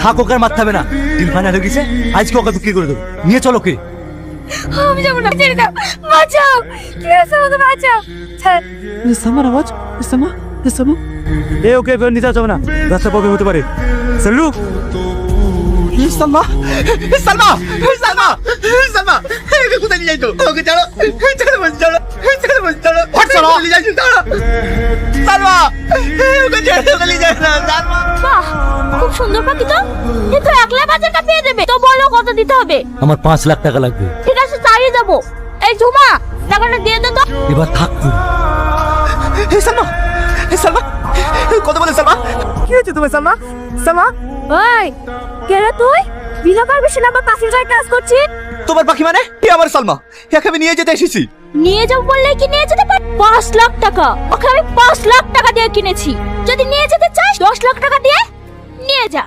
থাক ওকে আর মারতে হবে না ফাইনাল হয়ে গেছে আজকে ওকে বিক্রি করে দেবো নিয়ে চলো কে আমি যাব না ছেড়ে দাও বাঁচাও কি হয়েছে আমাকে বাঁচাও ছাড় সামার আওয়াজ সামা সামা এ ওকে বের নিতে যাবে না রাস্তা প্রবলেম হতে পারে সালু সালমা সালমা সালমা সালমা একে কোথায় নিয়ে যাইতো ওকে চলো চলো বলছি চলো চলো বলছি চলো হট চলো নিয়ে চলো সালমা ওকে চলো নিয়ে যাই না সালমা সুন্দর পাখি তো? কিন্তু একলা বাজারটা পেয়ে দেবে তো বলো কত দিতে হবে? আমার পাঁচ লাখ টাকা লাগবে। ঠিক আছে চালিয়ে যাব। এই ঝুমা টাকাটা দিয়ে দে তো। এবার থাক তুই। সালমা সালমা কত বলে সালমা। কি হয়েছে তোমার সালমা? সালমা? ওই কে রে তুই? বিনা পারমিশন আমার পাশের গায়ে কাজ করছিস? তোমার পাখি মানে? এ আমার সালমা একে আমি নিয়ে যেতে এসেছি। নিয়ে যাব বললে কি নিয়ে যেতে পারি পাঁচ লাখ টাকা। ওকে আমি পাঁচ লাখ টাকা দিয়ে কিনেছি। যদি নিয়ে যেতে চাস দশ লাখ টাকা দিয়ে নিয়ে যা